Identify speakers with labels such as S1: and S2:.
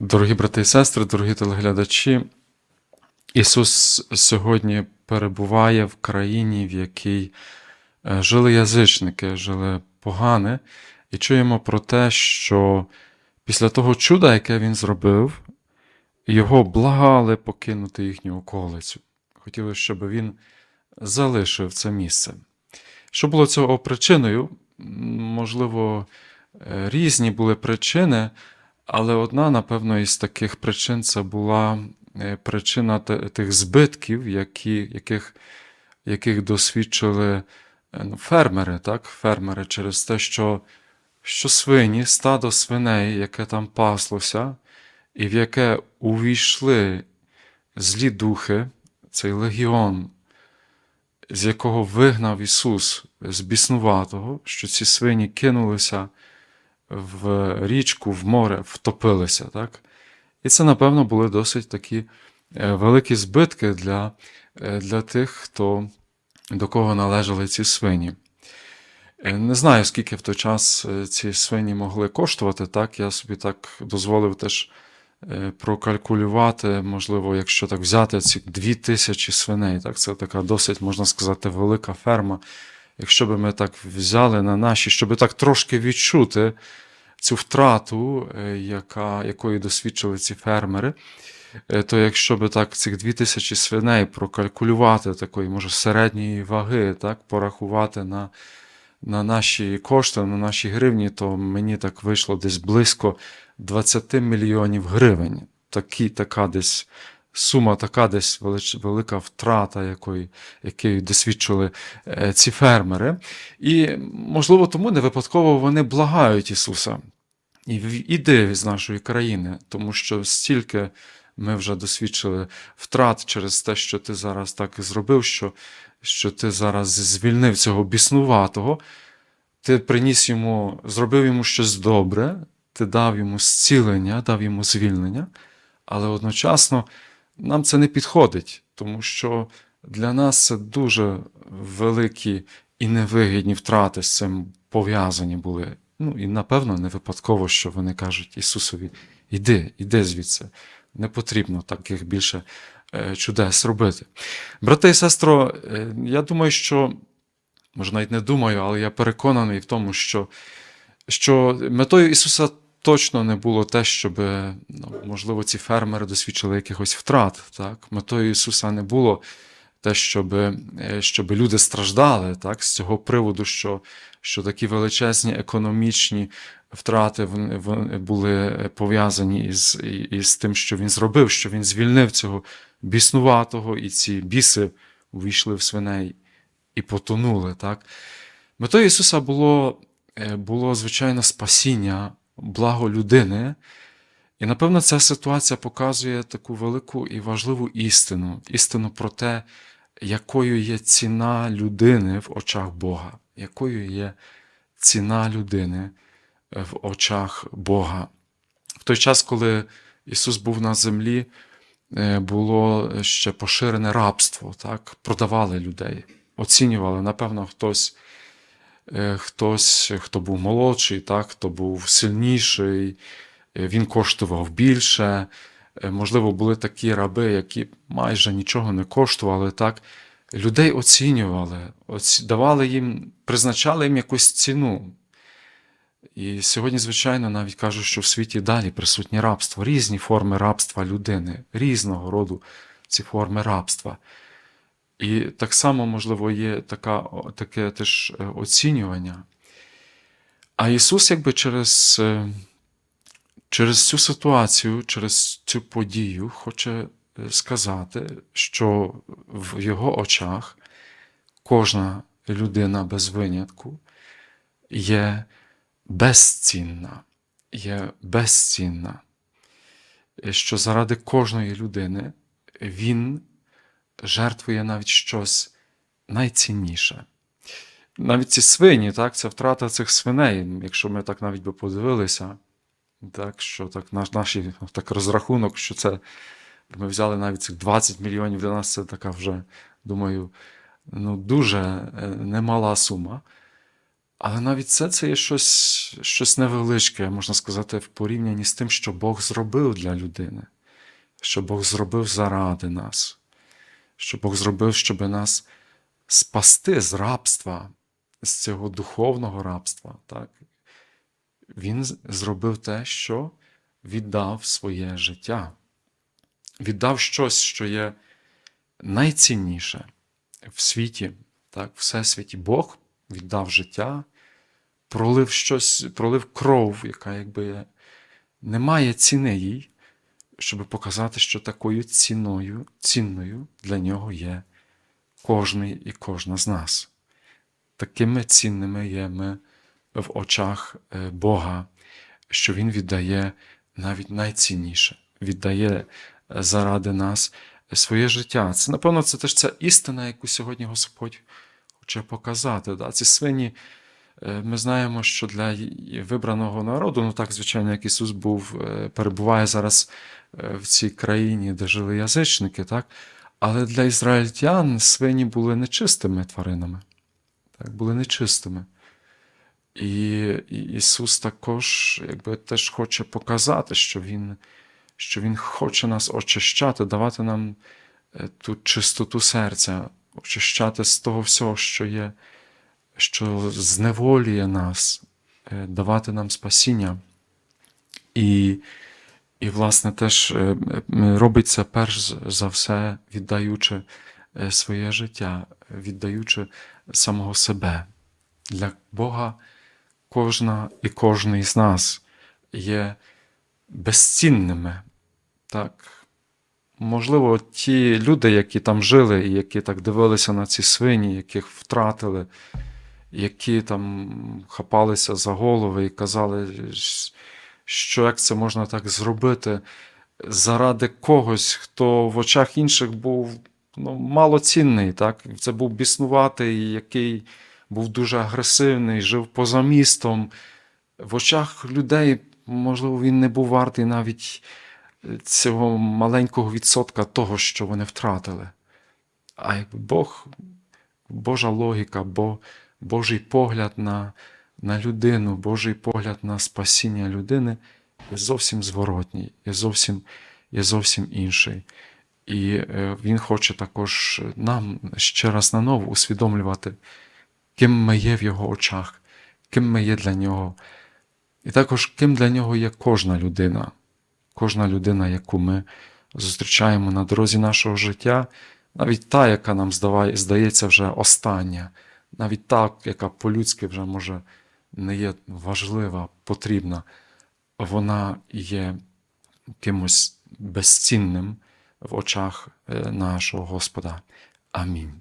S1: Дорогі брати і сестри, дорогі телеглядачі, Ісус сьогодні перебуває в країні, в якій е, жили язичники, жили погани, і чуємо про те, що після того чуда, яке Він зробив, його благали покинути їхню околицю. Хотіли, щоб він залишив це місце. Що було цього причиною? Можливо, е, різні були причини, але одна, напевно, із таких причин це була е, причина тих збитків, які, яких, яких досвідчили е, ну, фермери, так? фермери через те, що, що свині, стадо свиней, яке там паслося, і в яке увійшли злі духи, цей легіон, з якого вигнав Ісус з біснуватого, що ці свині кинулися в річку, в море, втопилися. Так? І це, напевно, були досить такі е, великі збитки для, е, для тих, хто, до кого належали ці свині. Е, Не знаю, скільки в той час ці свині могли коштувати, так? Я собі так дозволив теж прокалькулювати, можливо, якщо так взяти ці дві тисячі свиней, так? Це така досить, можна сказати, велика ферма. Якщо би ми так взяли на наші, щоб так трошки відчути цю втрату, е, яка, якої досвідчили ці фермери, е, то якщо би так цих дві тисячі свиней прокалькулювати такої, може, середньої ваги, так, порахувати на, на наші кошти, на наші гривні, то мені так вийшло десь близько 20 мільйонів гривень. Такі, така десь сума, така десь велика втрата, якої, якої досвідчили е, ці фермери. І, можливо, тому не випадково вони благають Ісуса. І іди з нашої країни, тому що стільки ми вже досвідчили втрат через те, що ти зараз так і зробив, що, що ти зараз звільнив цього біснуватого, ти приніс йому, зробив йому щось добре, ти дав йому зцілення, дав йому звільнення, але одночасно нам це не підходить, тому що для нас це дуже великі і невигідні втрати з цим пов'язані були. Ну і напевно не випадково, що вони кажуть Ісусові: іди, іди звідси. Не потрібно таких більше е, чудес робити. Брати і сестро, е, я думаю, що, може, навіть не думаю, але я переконаний в тому, що, що метою Ісуса точно не було те, щоб, ну, можливо, ці фермери досвідчили якихось втрат. Так? Метою Ісуса не було те, щоб, е, щоб люди страждали так? з цього приводу, що, що такі величезні економічні втрати вони, були пов'язані із, із тим, що він зробив, що він звільнив цього біснуватого, і ці біси увійшли в свиней і потонули. Так? Метою Ісуса було, е, було звичайно, спасіння, благо людини. І, напевно, ця ситуація показує таку велику і важливу істину: істину про те, якою є ціна людини в очах Бога, якою є ціна людини в очах Бога. В той час, коли Ісус був на землі, е, було ще поширене рабство, так? продавали людей, оцінювали, напевно, хтось. Е, Хтось, хто був молодший, так, хто був сильніший, е, він коштував більше. Е, Можливо, були такі раби, які майже нічого не коштували. так. Людей оцінювали, давали їм, призначали їм якусь ціну. І сьогодні, звичайно, навіть кажуть, що в світі далі присутнє рабство, різні форми рабства людини, різного роду ці форми рабства. І так само, можливо, є така, таке теж е, оцінювання. А Ісус, якби через, е, через цю ситуацію, через цю подію, хоче е, сказати, що в Його очах кожна людина без винятку є безцінна, є безцінна, що заради кожної людини Він жертвує навіть щось найцінніше. Навіть ці свині, так, це втрата цих свиней, якщо ми так навіть би подивилися, так, що так наш, наші так розрахунок, що це ми взяли навіть цих 20 мільйонів, для нас це така вже, думаю, ну, дуже е, немала сума. Але навіть це, це є щось, щось невеличке, можна сказати, в порівнянні з тим, що Бог зробив для людини, що Бог зробив заради нас, що Бог зробив, щоб нас спасти з рабства, з цього духовного рабства. Так? Він зробив те, що віддав своє життя, віддав щось, що є найцінніше в світі, так, всесвіті Бог віддав життя, пролив щось, пролив кров, яка якби не має ціни їй, щоб показати, що такою ціною, цінною для нього є кожний і кожна з нас. Такими цінними є ми в очах е, Бога, що Він віддає навіть найцінніше, віддає е, заради нас своє життя. Це, напевно, це теж ця істина, яку сьогодні Господь хоче показати. Да? Ці свині, ми знаємо, що для вибраного народу, ну так, звичайно, як Ісус був, е, перебуває зараз е, в цій країні, де жили язичники, так? але для ізраїльтян свині були нечистими тваринами, так? були нечистими. І, Ісус також якби, теж хоче показати, що Він, що Він хоче нас очищати, давати нам е, ту чистоту серця, очищати з того всього, що є, що зневолює нас, е, давати нам спасіння. І, і власне, теж е, м, робить це перш за все, віддаючи е, своє життя, віддаючи самого себе. Для Бога кожна і кожний з нас є безцінними. Так? Можливо, ті люди, які там жили, і які так дивилися на ці свині, яких втратили, які там хапалися за голови і казали, що як це можна так зробити заради когось, хто в очах інших був ну, малоцінний. Так? Це був біснуватий, який був дуже агресивний, жив поза містом. В очах людей, можливо, він не був вартий навіть цього маленького відсотка того, що вони втратили. А Бог, Божа логіка, Бо, Божий погляд на, на людину, Божий погляд на спасіння людини є зовсім зворотній, є зовсім, є зовсім інший. І е, Він хоче також нам ще раз наново усвідомлювати, ким ми є в його очах, ким ми є для нього. І також ким для нього є кожна людина, кожна людина, яку ми зустрічаємо на дорозі нашого життя, навіть та, яка нам здається вже остання, навіть та, яка по-людськи вже може не є важлива, потрібна, вона є кимось безцінним в очах е, нашого Господа. Амінь.